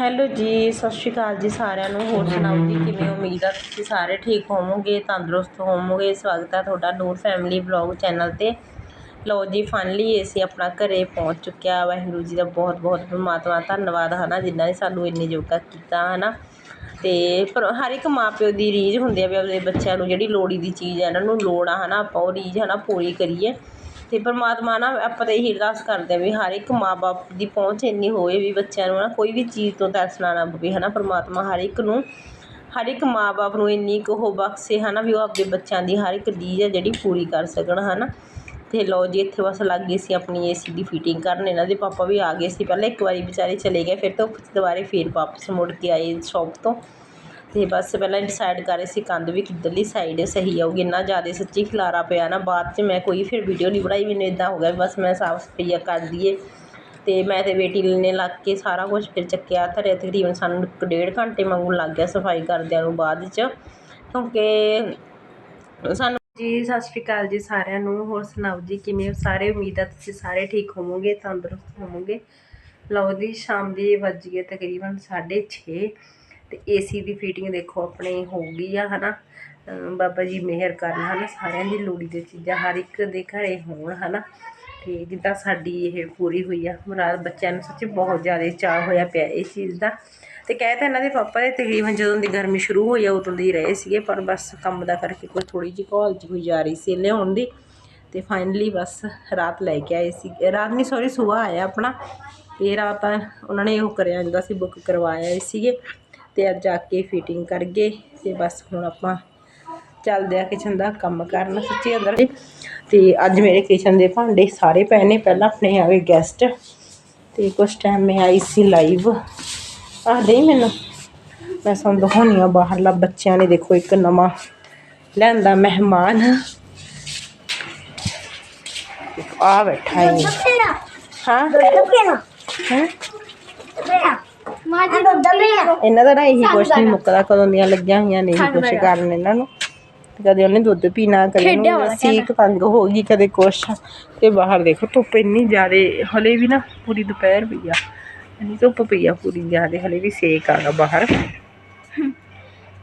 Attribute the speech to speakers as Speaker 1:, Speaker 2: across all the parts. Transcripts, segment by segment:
Speaker 1: Hello ਜੀ, ਸਤਿ ਸ਼੍ਰੀ ਅਕਾਲ ਜੀ ਸਾਰਿਆਂ ਨੂੰ। ਹੋਰ ਸੁਣਾਓ ਜੀ, ਕਿਵੇਂ ਉਮੀਦ ਆ ਤੁਸੀਂ ਸਾਰੇ ਠੀਕ ਹੋਵੋਗੇ, ਤੰਦਰੁਸਤ ਹੋਵੋਗੇ। ਸਵਾਗਤ ਹੈ ਤੁਹਾਡਾ ਨੂਰ ਫੈਮਿਲੀ ਵਲੌਗ ਚੈਨਲ ਤੇ। ਲਓ ਜੀ ਫਾਈਨਲੀ ਅਸੀਂ ਆਪਣਾ ਘਰੇ ਪਹੁੰਚ ਚੁੱਕਿਆ ਵਾਹਿਗੁਰੂ ਜੀ ਦਾ ਬਹੁਤ ਬਹੁਤ ਪਰਮਾਤਮਾ ਦਾ ਧੰਨਵਾਦ, ਹਨਾ, ਜਿਨ੍ਹਾਂ ਨੇ ਸਾਨੂੰ ਇੰਨੇ ਯੋਗਾ ਕੀਤਾ, ਹਨਾ। ਤੇ ਪਰ ਹਰ ਇੱਕ ਮਾਪਿਓ ਦੀ ਰੀਝ ਹੁੰਦੀ ਆ ਵੀ ਆਪਣੇ ਬੱਚਿਆਂ ਨੂੰ ਜਿਹੜੀ ਲੋੜੀ ਦੀ ਚੀਜ਼ ਹੈ ਇਹਨਾਂ ਨੂੰ ਲੋੜ ਆ, ਹਨਾ, ਆਪਾਂ ਉਹ ਰੀਝ, ਹਨਾ, ਪੂਰੀ ਕਰੀਏ। ਅਤੇ ਪਰਮਾਤਮਾ ਨਾ ਆਪਾਂ ਤਾਂ ਇਹੀ ਅਰਦਾਸ ਕਰਦੇ ਹਾਂ ਵੀ ਹਰ ਇੱਕ ਮਾਂ-ਬਾਪ ਦੀ ਪਹੁੰਚ ਇੰਨੀ ਹੋਵੇ ਵੀ ਬੱਚਿਆਂ ਨੂੰ ਨਾ ਕੋਈ ਵੀ ਚੀਜ਼ ਤੋਂ ਤਰਸਣਾ ਨਾ ਪਵੇ ਹੈ ਨਾ ਪਰਮਾਤਮਾ ਹਰ ਇੱਕ ਨੂੰ, ਹਰ ਇੱਕ ਮਾਂ-ਬਾਪ ਨੂੰ ਇੰਨੀ ਕੁ ਉਹ ਬਖਸ਼ੇ ਹੈ ਨਾ ਵੀ ਉਹ ਆਪਣੇ ਬੱਚਿਆਂ ਦੀ ਹਰ ਇੱਕ ਰੀਝ ਹੈ ਜਿਹੜੀ ਪੂਰੀ ਕਰ ਸਕਣ ਹੈ ਨਾ ਅਤੇ ਲਓ ਜੀ, ਇੱਥੇ ਬਸ ਲੱਗ ਗਈ ਸੀ ਆਪਣੀ ਏਸੀ ਦੀ ਫਿਟਿੰਗ ਕਰਨ। ਇਹਨਾਂ ਦੇ ਪਾਪਾ ਵੀ ਆ ਗਏ ਸੀ। ਪਹਿਲਾਂ ਇੱਕ ਵਾਰੀ ਵਿਚਾਰੇ ਚਲੇ ਗਏ, ਫਿਰ ਤੋਂ ਦੁਬਾਰੇ ਫਿਰ ਵਾਪਸ ਮੁੜ ਕੇ ਆਏ ਸ਼ੌਪ ਤੋਂ। ਅਤੇ ਬਸ ਪਹਿਲਾਂ ਡਿਸਾਈਡ ਕਰ ਰਹੇ ਸੀ ਕੰਧ ਵੀ ਕਿੱਧਰਲੀ ਸਾਈਡ ਸਹੀ ਆਊਗੀ। ਇੰਨਾ ਜ਼ਿਆਦਾ ਸੱਚੀ ਖਿਲਾਰਾ ਪਿਆ ਨਾ, ਬਾਅਦ 'ਚ ਮੈਂ ਕੋਈ ਫਿਰ ਵੀਡੀਓ ਨਹੀਂ ਬਣਾਈ, ਮੈਨੂੰ ਇੱਦਾਂ ਹੋ ਗਿਆ ਬਸ ਮੈਂ ਸਾਫ਼ ਸਫਾਈਆ ਕਰ ਦਈਏ ਅਤੇ ਮੈਂ ਤੇ ਬੇਟੀ ਨੇ ਲੱਗ ਕੇ ਸਾਰਾ ਕੁਛ ਫਿਰ ਚੱਕਿਆ ਧਰਿਆ, ਤਕਰੀਬਨ ਸਾਨੂੰ ਇੱਕ ਡੇਢ ਘੰਟੇ ਵਾਂਗੂ ਲੱਗ ਗਿਆ ਸਫ਼ਾਈ ਕਰਦਿਆਂ ਨੂੰ ਬਾਅਦ 'ਚ। ਕਿਉਂਕਿ ਸਾਨੂੰ ਜੀ, ਸਤਿ ਸ਼੍ਰੀ ਅਕਾਲ ਜੀ ਸਾਰਿਆਂ ਨੂੰ। ਹੋਰ ਸੁਣਾਓ ਜੀ, ਕਿਵੇਂ ਹੋ? ਸਾਰੇ ਉਮੀਦ ਆ ਤੁਸੀਂ ਸਾਰੇ ਠੀਕ ਹੋਵੋਗੇ, ਤੰਦਰੁਸਤ ਹੋਵੋਗੇ। ਲਓ ਜੀ, ਸ਼ਾਮ ਦੀ ਵੱਜ ਗਏ ਤਕਰੀਬਨ 6:30 ਤੇ ਏਸੀ ਦੀ ਫਿਟਿੰਗ ਦੇਖੋ ਆਪਣੇ ਹੋ ਗਈ ਆ, ਹਨਾ? ਅਮ ਬਾਬਾ ਜੀ ਮਿਹਰ ਕਰਨ, ਹਨਾ? ਸਾਰਿਆਂ ਦੀ ਲੋੜੀ ਦੀ ਚੀਜ਼ਾਂ, ਹਰ ਇੱਕ ਦੇ ਘਰੇ ਹੋਣ, ਹਨਾ? ਤੇ ਜਿੱਦਾਂ ਸਾਡੀ ਇਹ ਪੂਰੀ ਹੋਈ ਆ, ਮੁਰਾਦ ਬੱਚਿਆਂ ਨੂੰ ਸੱਚੀ ਬਹੁਤ ਜ਼ਿਆਦਾ ਚਾਅ ਹੋਇਆ ਪਿਆ ਇਸ ਚੀਜ਼ ਦਾ। ਤੇ ਕਹਿ ਤਾਂ ਇਹਨਾਂ ਦੇ ਪਾਪਾ ਦੇ ਤਕਰੀਬਨ ਜਦੋਂ ਦੀ ਗਰਮੀ ਸ਼ੁਰੂ ਹੋਈ ਆ, ਉਦੋਂ ਦੀ ਰਹੇ ਸੀਗੇ, ਪਰ ਬਸ ਕੰਮ ਦਾ ਕਰਕੇ ਕੋਈ ਥੋੜੀ ਜਿਹੀ ਘੋਲ ਜਿਹੀ ਹੋਈ ਜਾ ਰਹੀ ਸੀ ਲਿਆਉਣ ਦੀ। ਤੇ ਫਾਈਨਲੀ ਬਸ ਰਾਤ ਲੈ ਕੇ ਆਏ ਸੀ। ਰਾਤ ਨਹੀਂ ਸੌਰੀ ਸਵੇਰ ਆਇਆ ਆਪਣਾ। ਤੇ ਰਾਤ ਉਹਨਾਂ ਨੇ ਉਹ ਕਰਿਆ ਜਾਂਦਾ ਸੀ ਬੁੱਕ ਕਰਵਾਇਆ ਸੀਗੇ। ਤੇ ਅੱਜ ਜਾ ਕੇ ਫਿਟਿੰਗ ਕਰ ਗਏ ਤੇ ਬਸ ਹੁਣ ਆਪਾਂ ਚੱਲਦੇ ਆ ਕਿਚਨ ਦਾ ਕੰਮ ਕਰਨ ਸੱਚੀ ਅੰਦਰ। ਤੇ ਅੱਜ ਮੇਰੇ ਕਿਚਨ ਦੇ ਭਾਂਡੇ ਸਾਰੇ ਪਏ ਨੇ ਪਹਿਲਾਂ ਆਪਣੇ ਆ ਗਏ ਗੈਸਟ ਤੇ ਕੁਛ ਟਾਈਮ ਮੈਂ ਆਈ ਸੀ ਲਾਈਵ ਆਹ ਦੇ ਮੈਨੂੰ? ਮੈਂ ਤੁਹਾਨੂੰ ਦਿਖਾਉਂਦੀ ਹਾਂ ਬਾਹਰਲਾ ਬੱਚਿਆਂ ਨੇ ਦੇਖੋ ਇੱਕ ਨਵਾਂ ਲਿਆਂਦਾ ਮਹਿਮਾਨ। ਆ ਬੈਠਾ ਹੈ? ਹਾਂ? ਹੈਂ? ਇਹਨਾਂ ਦਾ ਨਾ ਇਹੀ ਕੁਛ ਨਹੀਂ ਮੁੱਕਦਾ ਕਦੋਂ ਦੀਆਂ ਲੱਗੀਆਂ ਹੋਈਆਂ ਨੇ ਇਹੀ ਕੁਛ ਕਰਨ ਇਹਨਾਂ ਨੂੰ। ਤੇ ਕਦੇ ਉਹਨੇ ਦੁੱਧ ਪੀਣਾ ਕਦੇ ਉਹਨੂੰ ਸੀਕ ਤੰਗ ਹੋ ਗਈ ਕਦੇ ਕੁਛ। ਤੇ ਬਾਹਰ ਦੇਖੋ ਧੁੱਪ ਇੰਨੀ ਜ਼ਿਆਦੇ ਹਲੇ ਵੀ ਨਾ ਪੂਰੀ ਦੁਪਹਿਰ ਪਈ ਆ। ਇੰਨੀ ਧੁੱਪ ਪਈ ਆ ਪੂਰੀ ਜ਼ਿਆਦੇ ਹਲੇ ਵੀ ਸੇਕ ਆਗਾ ਬਾਹਰ।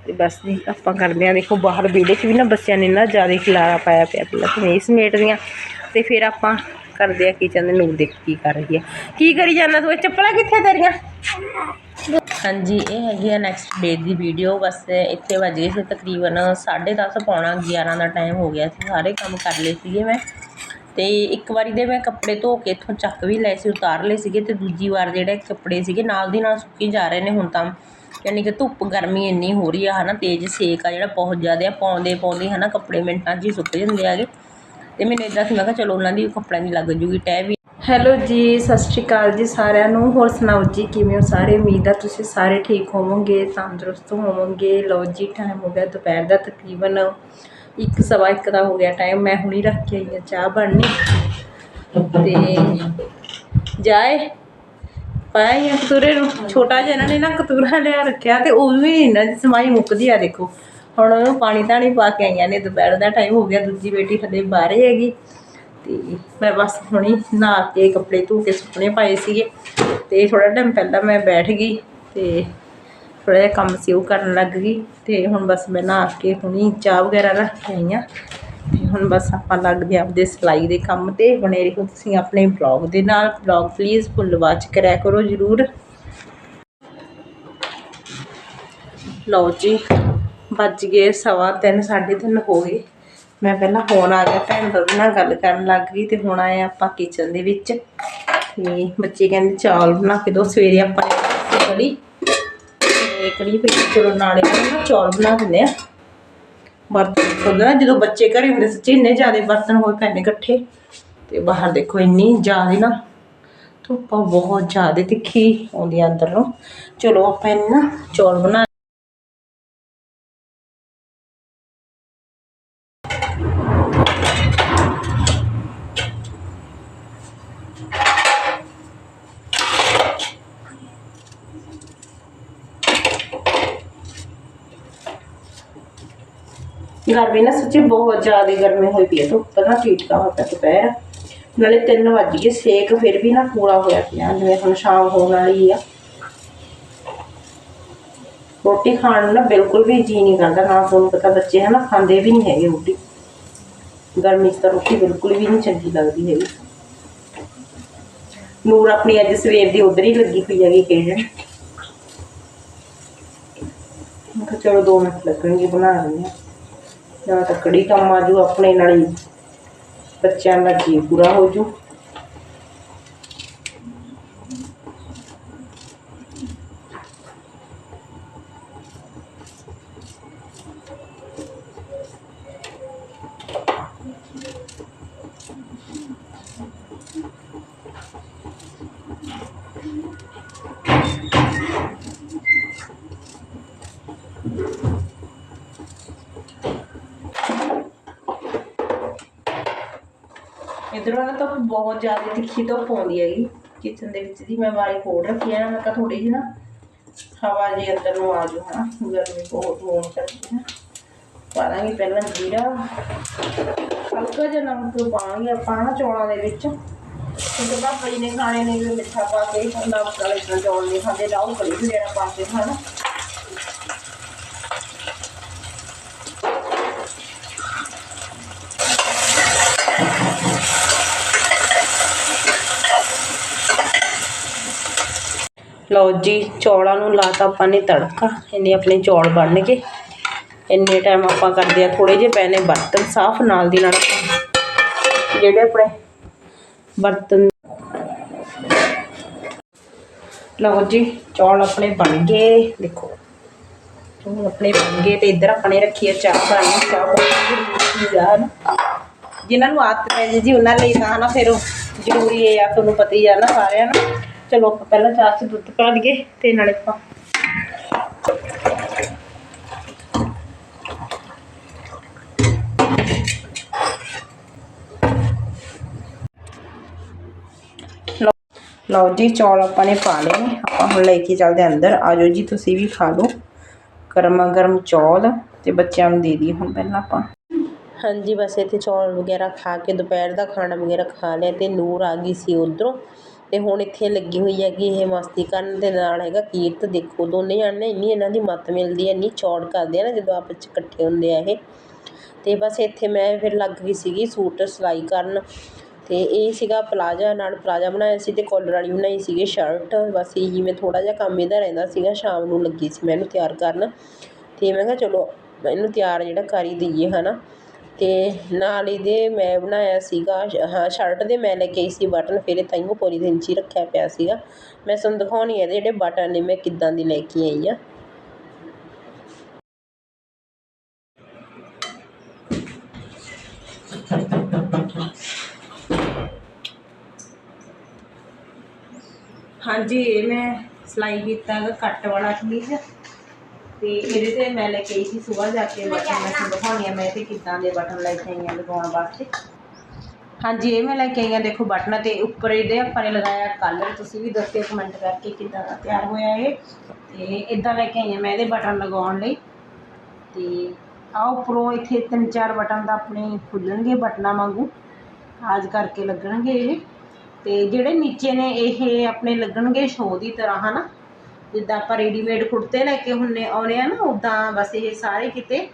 Speaker 1: ਤੇ ਬਸ ਜੀ ਆਪਾਂ ਕਰਦੇ ਆ ਦੇਖੋ ਬਾਹਰ ਵਿਹੜੇ 'ਚ ਵੀ ਨਾ ਬੱਚਿਆਂ ਨੇ ਨਾ ਜ਼ਿਆਦਾ ਖਿਲਾਰਾ ਪਾਇਆ ਪਿਆ ਪਹਿਲਾਂ ਕਮੀਜ਼ ਸਮੇਟਦੀਆਂ ਤੇ ਫਿਰ ਆਪਾਂ ਕਰਦੇ ਆ ਕਿਚਨ ਦੇ ਨੂੰ ਦੇਖ ਕੀ ਕਰ ਰਹੀ ਹੈ ਕੀ ਕਰੀ ਜਾਂਦਾ ਤੂੰ? ਇਹ ਚੱਪਲਾਂ ਕਿੱਥੇ ਤੇਰੀਆਂ? ਹਾਂਜੀ, ਇਹ ਹੈਗੀ ਆ ਨੈਕਸਟ ਡੇ ਦੀ ਵੀਡੀਓ ਬਸ ਇੱਥੇ ਵੱਜ ਗਏ ਸੀ ਤਕਰੀਬਨ 10:30 ਪੌਣਾ 11 ਦਾ ਟਾਈਮ ਹੋ ਗਿਆ ਸੀ। ਸਾਰੇ ਕੰਮ ਕਰ ਲਏ ਸੀਗੇ ਮੈਂ। ਤੇ ਇੱਕ ਵਾਰੀ ਦੇ ਮੈਂ ਕੱਪੜੇ ਧੋ ਕੇ ਇੱਥੋਂ ਚੱਕ ਵੀ ਲਏ ਸੀ, ਉਤਾਰ ਲਏ ਸੀਗੇ ਤੇ ਦੂਜੀ ਵਾਰ ਜਿਹੜੇ ਕੱਪੜੇ ਸੀਗੇ ਨਾਲ ਦੀ ਨਾਲ ਸੁੱਕੀ ਜਾ ਰਹੇ ਨੇ ਹੁਣ ਤਾਂ। ਯਾਨੀ ਕਿ ਧੁੱਪ, ਗਰਮੀ ਇੰਨੀ ਹੋ ਰਹੀ ਆ, ਹਨਾ, ਤੇਜ਼ ਸੇਕ ਆ ਜਿਹੜਾ ਬਹੁਤ ਜ਼ਿਆਦਾ ਆ ਪਾਉਂਦੇ ਪਾਉਂਦੇ ਹਨਾ, ਕੱਪੜੇ ਮਿੰਟਾਂ 'ਚ ਹੀ ਸੁੱਕ ਜਾਂਦੇ ਆਗੇ ਤੇ ਮੈਨੂੰ ਇਦਾਂ ਸੀ, ਮੈਂ ਕਿਹਾ ਚਲੋ ਉਹਨਾਂ ਦੀ ਕੱਪੜਿਆਂ ਦੀ ਲੱਗ ਜੂਗੀ ਟੈ ਵੀ। ਹੈਲੋ ਜੀ, ਸਤਿ ਸ਼੍ਰੀ ਅਕਾਲ ਜੀ ਸਾਰਿਆਂ ਨੂੰ। ਹੋਰ ਸੁਣਾਓ ਜੀ, ਕਿਵੇਂ ਹੋ ਸਾਰੇ? ਉਮੀਦ ਆ ਤੁਸੀਂ ਸਾਰੇ ਠੀਕ ਹੋਵੋਗੇ, ਤੰਦਰੁਸਤ ਹੋਵੋਗੇ। ਲਓ ਜੀ ਟਾਈਮ ਹੋ ਗਿਆ ਦੁਪਹਿਰ ਦਾ ਤਕਰੀਬਨ ਇੱਕ, ਸਵਾ ਇੱਕ ਦਾ ਹੋ ਗਿਆ ਟਾਈਮ ਮੈਂ ਹੁਣੀ ਰੱਖ ਕੇ ਆਈ ਹਾਂ ਚਾਹ ਬਣਨੀ। ਤੇ ਜਾਏ। ਪਾਇਆ ਕਤੂਰੇ ਨੂੰ। ਛੋਟਾ ਜਿਹਾ ਇਹਨਾਂ ਨੇ ਨਾ ਕਤੂਰਾ ਲਿਆ ਰੱਖਿਆ ਤੇ ਉਹ ਵੀ ਇਹਨਾਂ ਦੀ ਸਮਾਈ ਮੁੱਕਦੀ ਆ, ਦੇਖੋ। ਹੁਣ ਉਹਨੂੰ ਪਾਣੀ ਧਾਣੀ ਪਾ ਕੇ ਆਈਆਂ ਨੇ, ਦੁਪਹਿਰ ਦਾ ਟਾਈਮ ਹੋ ਗਿਆ, ਦੂਜੀ ਬੇਟੀ ਹਲੇ ਬਾਹਰ ਹੈਗੀ। ਤੇ ਮੈਂ ਬਸ ਹੁਣੀ ਨਹਾ ਕੇ ਕੱਪੜੇ ਧੋ ਕੇ ਸੁੱਕਣੇ ਪਾਏ ਸੀਗੇ। ਤੇ ਥੋੜਾ ਟਾਈਮ ਪਹਿਲਾਂ ਮੈਂ ਬੈਠ ਗਈ ਤੇ ਥੋੜਾ ਜਿਹਾ ਕੰਮ ਸੀ, ਉਹ ਕਰਨ ਲੱਗ ਗਈ। ਤੇ ਹੁਣ ਬਸ ਮੈਂ ਨਹਾ ਕੇ ਹੁਣੀ ਚਾਹ ਵਗੈਰਾ ਰੱਖ ਕੇ ਆਈ ਹਾਂ। ਤੇ ਹੁਣ ਬਸ ਆਪਾਂ ਲੱਗਦੇ ਹਾਂ ਆਪਦੇ ਸਿਲਾਈ ਦੇ ਕੰਮ ਤੇ। ਬਣੇ ਰਹੋ ਤੁਸੀਂ ਆਪਣੇ ਬਲੌਗ ਦੇ ਨਾਲ। ਬਲੌਗ ਪਲੀਜ਼ ਫੁੱਲ ਵਾਚ ਕਰਿਆ ਕਰੋ ਜਰੂਰ। ਲਓ ਜੀ। ਵੱਜ ਗਏ ਸਵਾ ਤਿੰਨ, ਸਾਢੇ ਤਿੰਨ ਹੋ ਗਏ। ਮੈਂ ਪਹਿਲਾਂ ਫੋਨ ਆ ਗਿਆ, ਭੈਣ ਦਾ ਨਾਲ ਗੱਲ ਕਰਨ ਲੱਗ ਗਈ ਤੇ ਹੁਣ ਆਏ ਆਪਾਂ ਕਿਚਨ ਦੇ ਵਿੱਚ। ਤੇ ਬੱਚੇ ਕਹਿੰਦੇ ਚਾਵਲ ਬਣਾ ਕੇ ਦੋ ਸਵੇਰੇ ਆਪਾਂ ਕੜੀ ਕੜੀ ਫਿਰ ਚਲੋ ਨਾਲੇ ਨਾ ਚੌਲ ਬਣਾ ਦਿੰਦੇ ਆ ਬਰਤਨ ਖੋਲ੍ਹਣਾ ਜਦੋਂ ਬੱਚੇ ਘਰੇ ਹੁੰਦੇ ਸੱਚੇ ਇੰਨੇ ਜ਼ਿਆਦਾ ਬਰਤਨ ਹੋਏ ਪੈਣੇ ਇਕੱਠੇ। ਤੇ ਬਾਹਰ ਦੇਖੋ ਇੰਨੀ ਜ਼ਿਆਦਾ ਨਾ ਧੁੱਪਾਂ ਬਹੁਤ ਜ਼ਿਆਦਾ ਤਿੱਖੀ ਆਉਂਦੀ ਅੰਦਰ। ਨੂੰ ਚਲੋ ਆਪਾਂ ਇਹਨੂੰ ਨਾ ਚੌਲ ਬਣਾ ਗਰਮੀ ਨਾ ਸੱਚੀ ਬਹੁਤ ਜ਼ਿਆਦਾ ਗਰਮੀ ਹੋਈ ਪਈ ਹੈ ਧੁੱਪ ਨਾ ਟੀਟਕਾ ਹੋ ਪਿਆ ਨਾਲੇ 3 ਵੱਜ ਗਏ ਸੇਕ ਫਿਰ ਵੀ ਨਾ ਪੂਰਾ ਹੋਇਆ ਪਿਆ, ਜਿਵੇਂ ਹੁਣ ਸ਼ਾਮ ਹੋਣ ਵਾਲੀ ਆ। ਰੋਟੀ ਖਾਣ ਨੂੰ ਨਾ ਬਿਲਕੁਲ ਵੀ ਜੀ ਨਹੀਂ ਕਰਦਾ, ਨਾ ਤੁਹਾਨੂੰ ਪਤਾ ਬੱਚੇ ਹਨਾ ਖਾਂਦੇ ਵੀ ਨਹੀਂ ਹੈਗੇ ਰੋਟੀ। ਗਰਮੀ 'ਚ ਤਾਂ ਰੋਟੀ ਬਿਲਕੁਲ ਵੀ ਨਹੀਂ ਚੰਗੀ ਲੱਗਦੀ ਹੈਗੀ। ਨੂਰ ਆਪਣੀ ਅੱਜ ਸਵੇਰ ਦੀ ਉਧਰ ਹੀ ਲੱਗੀ ਹੋਈ ਹੈਗੀ ਖੇਡਣ ਮੈਂ ਕਿਹਾ ਚਲੋ 2 ਮਿੰਟ ਲੱਗਣਗੇ, ਬਣਾ ਲੈਂਦੇ ਹਾਂ। ਜਾਂ ਤਾਂ ਕੜੀ ਕੰਮ ਆਜੂ ਆਪਣੇ ਨਾਲ ਹੀ। ਬੱਚਿਆਂ ਦਾ ਜੀ ਪੂਰਾ ਹੋ ਜੂ। ਇਧਰੋਂ ਨਾ ਤਾਂ ਬਹੁਤ ਜ਼ਿਆਦਾ ਤਿੱਖੀ ਧੁੱਪ ਆਉਂਦੀ ਹੈਗੀ। ਕਿਚਨ ਦੇ ਵਿੱਚ ਦੀ ਮੈਂ ਵਾਰੀ ਖੋਲ ਰੱਖੀ ਹੈ ਮੈਂ ਕਿਹਾ ਥੋੜੀ ਜਿਹੀ ਨਾ ਹਵਾ ਜੇ ਅੰਦਰ ਨੂੰ ਆ ਜਾਊ, ਹਨਾ। ਗਰਮੀ ਬਹੁਤ ਹੋਣ ਕਰਕੇ ਨਾ। ਪਾਵਾਂਗੇ ਪਹਿਲਾਂ ਜੀਰਾ। ਹਲਕਾ ਜਿਹਾ ਨਮਕ ਪਾਵਾਂਗੇ ਆਪਾਂ ਨਾ ਚੌਲਾਂ ਦੇ ਵਿੱਚ। ਕਿਉਂਕਿ ਪਾਪਾ ਜੀ ਨੇ ਖਾਣੇ ਨੇ ਵੀ ਮਿੱਠਾ ਪਾ ਕੇ ਨਮਕ ਵਾਲੇ ਤਾਂ ਚੌਲ ਨਹੀਂ ਖਾਂਦੇ ਲਾਉ ਕੜੀ ਵਗੈਰਾ ਪਾ ਕੇ ਖਾਣਾ ਲਓ ਜੀ, ਚੌਲਾਂ ਨੂੰ ਲਾਤਾ ਆਪਾਂ ਨੇ ਤੜਕਾ, ਇੰਨੇ ਆਪਣੇ ਚੌਲ ਬਣ ਗਏ। ਇੰਨੇ ਟਾਈਮ ਆਪਾਂ ਕਰਦੇ ਆ ਥੋੜੇ ਜਿਹੇ ਪੈਨੇ ਬਰਤਨ ਸਾਫ਼ ਨਾਲ ਦੀ ਨਾਲ। ਜਿਹੜੇ ਆਪਣੇ ਬਰਤਨ ਲਓ ਜੀ, ਚੌਲ ਆਪਣੇ ਬਣ ਗਏ, ਦੇਖੋ। ਚੌਲ ਆਪਣੇ ਬਣ ਗਏ ਤੇ ਇੱਧਰ ਆਪਣੇ ਨੇ ਰੱਖੀ ਆ ਚਾਹ ਪਾਣੀ ਚਾਹ ਪਾਣੀ ਯਾਰ ਜਿਨ੍ਹਾਂ ਨੂੰ ਆਦਤ ਪੈ ਜੇ ਜੀ, ਉਹਨਾਂ ਲਈ ਤਾਂ ਨਾ ਫਿਰ ਜ਼ਰੂਰੀ ਹੈ ਆ, ਤੁਹਾਨੂੰ ਪਤਾ ਹੀ ਆ ਨਾ ਸਾਰਿਆਂ ਨੂੰ। ਚਲੋ ਆਪਾਂ ਪਹਿਲਾਂ ਚਾਹ 'ਚ ਦੁੱਧ ਪਾ ਲਈਏ ਤੇ ਨਾਲੇ ਆਪਾਂ ਲਓ। ਜੀ, ਚੌਲ ਆਪਾਂ ਨੇ ਪਾ ਲਏ ਆਪਾਂ ਹੁਣ ਲੈ ਕੇ ਚੱਲਦੇ ਹਾਂ ਅੰਦਰ। ਆਜੋ ਜੀ, ਤੁਸੀਂ ਵੀ ਖਾ ਲਓ। ਗਰਮਾ ਗਰਮ ਚੌਲ ਤੇ ਬੱਚਿਆਂ ਨੂੰ ਦੇ ਦਈਏ ਹੁਣ ਪਹਿਲਾਂ ਆਪਾਂ। ਹਾਂਜੀ, ਬਸ ਇੱਥੇ ਚੌਲ ਵਗੈਰਾ ਖਾ ਕੇ ਦੁਪਹਿਰ ਦਾ ਖਾਣਾ ਵਗੈਰਾ ਖਾ ਲਿਆ ਤੇ ਨੂਰ ਆ ਗਈ ਸੀ ਉਧਰੋਂ। ਅਤੇ ਹੁਣ ਇੱਥੇ ਲੱਗੀ ਹੋਈ ਹੈਗੀ ਇਹ ਮਸਤੀ ਕਰਨ ਦੇ ਨਾਲ ਹੈਗਾ ਕੀਰਤ, ਦੇਖੋ ਦੋਨੇ ਜਾਣੇ ਇੰਨੀ ਇਹਨਾਂ ਦੀ ਮੱਤ ਮਿਲਦੀ ਹੈ, ਇੰਨੀ ਚੌੜ ਕਰਦੇ ਆ ਨਾ ਜਦੋਂ ਆਪਸ ਚ ਇਕੱਠੇ ਹੁੰਦੇ ਆ ਇਹ। ਅਤੇ ਬਸ ਇੱਥੇ ਮੈਂ ਫਿਰ ਲੱਗ ਗਈ ਸੀਗੀ ਸੂਟ ਸਿਲਾਈ ਕਰਨ ਅਤੇ ਇਹ ਸੀਗਾ ਪਲਾਜਾ ਨਾਲ ਪਲਾਜਾ ਬਣਾਇਆ ਸੀ ਅਤੇ ਕੋਲਰ ਵਾਲੀ ਬਣਾਈ ਸੀਗੀ ਸ਼ਰਟ ਬਸ ਇਹੀ ਮੈਂ ਥੋੜ੍ਹਾ ਜਿਹਾ ਕੰਮ ਇਹਦਾ ਰਹਿੰਦਾ ਸੀਗਾ, ਸ਼ਾਮ ਨੂੰ ਲੱਗੀ ਸੀ ਮੈਂ ਇਹਨੂੰ ਤਿਆਰ ਕਰਨ। ਅਤੇ ਮੈਂ ਕਿਹਾ ਚਲੋ ਇਹਨੂੰ ਤਿਆਰ ਜਿਹੜਾ ਕਰ ਹੀ ਦਈਏ ਨਾ ਤੇ ਨਾਲ ਇਹਦੇ ਮੈਂ ਬਣਾਇਆ ਸੀਗਾ ਸ਼- ਹਾਂ ਸ਼ਰਟ ਦੇ ਮੈਂ ਲੈ ਕੇ ਆਈ ਸੀ ਬਟਨ, ਫਿਰ ਇਹ ਤਾਈਓ ਪੂਰੀ ਦਿਨ ਚ ਹੀ ਰੱਖਿਆ ਪਿਆ ਸੀਗਾ। ਮੈਂ ਤੁਹਾਨੂੰ ਦਿਖਾਉਣੀ ਹੈ ਇਹਦੇ ਜਿਹੜੇ ਬਟਨ ਨੇ, ਮੈਂ ਕਿੱਦਾਂ ਦੀ ਲੈ ਕੇ ਆਈ ਆ। ਹਾਂਜੀ, ਇਹ ਮੈਂ ਸਿਲਾਈ ਕੀਤਾ ਹੈਗਾ, ਕੱਟ ਵਾਲਾ ਕਮੀਜ਼। ਤੇ ਇਹਦੇ ਤੇ ਮੈਂ ਲੈ ਕੇ ਆਈ ਸੀ ਸਵੇਰ ਜਾ ਕੇ ਬਟਨ ਮੈਂ ਤੁਹਾਨੂੰ ਦਿਖਾਉਣੀ ਆ, ਮੈਂ ਤੇ ਕਿੱਦਾਂ ਦੇ ਬਟਨ ਲੈ ਕੇ ਆਈ ਆ ਲਗਾਉਣ ਵਾਸਤੇ। ਹਾਂਜੀ, ਇਹ ਮੈਂ ਲੈ ਕੇ ਆਈ ਆ ਦੇਖੋ ਬਟਨ ਤੇ ਉੱਪਰ ਇਹਦੇ ਆਪਾਂ ਨੇ ਲਗਾਇਆ ਕਲਰ ਤੁਸੀਂ ਵੀ ਦੱਸਿਓ ਕਮੈਂਟ ਕਰਕੇ ਕਿੱਦਾਂ ਦਾ ਤਿਆਰ ਹੋਇਆ ਇਹ। ਤੇ ਇਦਾਂ ਲੈ ਕੇ ਆਈ ਆ ਮੈਂ ਇਹਦੇ ਬਟਨ ਲਗਾਉਣ ਲਈ। ਤੇ ਆਓ ਉੱਪਰੋਂ ਇੱਥੇ ਤਿੰਨ ਚਾਰ ਬਟਨ ਦਾ ਆਪਣੇ ਖੁੱਲਣਗੇ ਬਟਨਾਂ ਵਾਂਗੂ, ਆਜ ਕਰਕੇ ਲੱਗਣਗੇ ਇਹ। ਤੇ ਜਿਹੜੇ ਨੀਚੇ ਨੇ, ਇਹ ਆਪਣੇ ਲੱਗਣਗੇ ਸ਼ੋਅ ਦੀ ਤਰ੍ਹਾਂ, ਹਨਾ? ਜਿੱਦਾਂ ਆਪਾਂ ਰੈਡੀਮੇਡ ਕੁੜਤੇ ਲੈ ਕੇ ਹੁੰਨੇ ਆਉਣੇ ਆ ਨਾ ਉਦਾਂ ਬਸ ਇਹ ਸਾਰੇ ਕਿਤੇ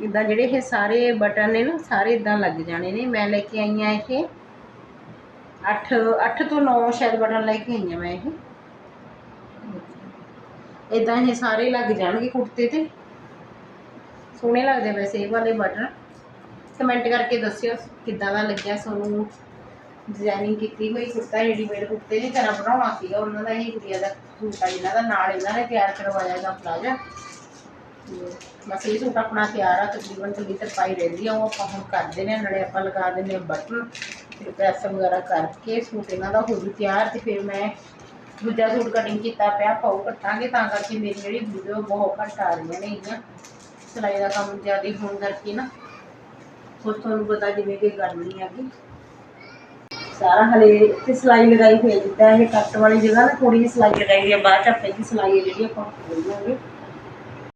Speaker 1: ਇਦਾਂ ਜਿਹੜੇ ਇਹ ਸਾਰੇ ਬਟਨ ਨੇ ਨਾ, ਸਾਰੇ ਇਦਾਂ ਲੱਗ ਜਾਣੇ ਨੇ। ਮੈਂ ਲੈ ਕੇ ਆਈ ਆ ਇਹ। 8 8 ਤੋਂ 9 ਸ਼ਾਇਦ ਬਟਨ ਲੈ ਕੇ ਆਈ ਆ ਮੈਂ ਇਹ। ਇਦਾਂ ਇਹ ਸਾਰੇ ਲੱਗ ਜਾਣਗੇ ਕੁੜਤੇ ਤੇ। ਸੋਹਣੇ ਲੱਗਦੇ ਵੈਸੇ ਇਹ ਵਾਲੇ ਬਟਨ। ਕਮੈਂਟ ਕਰਕੇ ਦੱਸਿਓ ਕਿੱਦਾਂ ਦਾ ਲੱਗਿਆ ਤੁਹਾਨੂੰ ਡਿਜ਼ਾਈਨਿੰਗ ਕੀਤੀ ਹੋਈ, ਕੁੜਤਾ ਰੈਡੀਮੇਡ ਕੁੜਤੇ ਦੀ ਤਰ੍ਹਾਂ ਬਣਾਉਣਾ ਸੀਗਾ, ਉਹਨਾਂ ਦਾ ਇਹ ਗੁੜੀਆ ਦਾ ਸੂਟ ਆ, ਇਹਨਾਂ ਦਾ ਨਾਲ ਇਹਨਾਂ ਨੇ ਤਿਆਰ ਕਰਵਾਇਆ ਦਾ ਪਲਾਜਾ। ਬਸ ਇਹ ਸੂਟ ਆਪਣਾ ਤਿਆਰ ਆ, ਤਕਰੀਬਨ ਥੋੜੀ ਤਰਪਾਈ ਰਹਿੰਦੀ ਆ, ਉਹ ਆਪਾਂ ਹੁਣ ਕਰ ਦਿੰਦੇ ਨਾਲੇ ਆਪਾਂ ਲਗਾ ਦਿੰਦੇ ਹਾਂ ਬਟਨ ਫਿਰ ਪ੍ਰੈਸ ਵਗੈਰਾ ਕਰਕੇ ਸੂਟ ਇਹਨਾਂ ਦਾ ਹੋ ਜੂ ਤਿਆਰ ਤੇ ਫਿਰ ਮੈਂ ਦੂਜਾ ਸੂਟ ਕਟਿੰਗ ਕੀਤਾ ਪਿਆ ਪਾਉ ਕੱਟਾਂਗੇ, ਤਾਂ ਕਰਕੇ ਮੇਰੀ ਜਿਹੜੀ ਵੀਡੀਓ ਬਹੁਤ ਘੱਟ ਆ ਰਹੀਆਂ ਨੇ ਹੈਗੀਆਂ ਸਿਲਾਈ ਦਾ ਕੰਮ ਜ਼ਿਆਦਾ ਹੋਣ ਕਰਕੇ ਨਾ ਕੁਛ ਤੁਹਾਨੂੰ ਪਤਾ ਜਿਵੇਂ ਕਿ ਗਰਮੀ ਹੈਗੀ। ਸਾਰਾ ਹਲੇ ਤੇ ਸਿਲਾਈ ਲਗਾਈ ਹੋਈ ਹੈ, ਜਿੱਦਾਂ ਇਹ ਕੱਟ ਵਾਲੀ ਜਗ੍ਹਾ ਨਾ ਥੋੜੀ ਜਿਹੀ ਸਿਲਾਈ ਲਗਾਈ ਹੈ, ਬਾਅਦ ਚ ਆਪਾਂ ਇਹਦੀ ਸਿਲਾਈ ਹੈ ਜਿਹੜੀ ਆਪਾਂ ਖੋਲਾਂਗੇ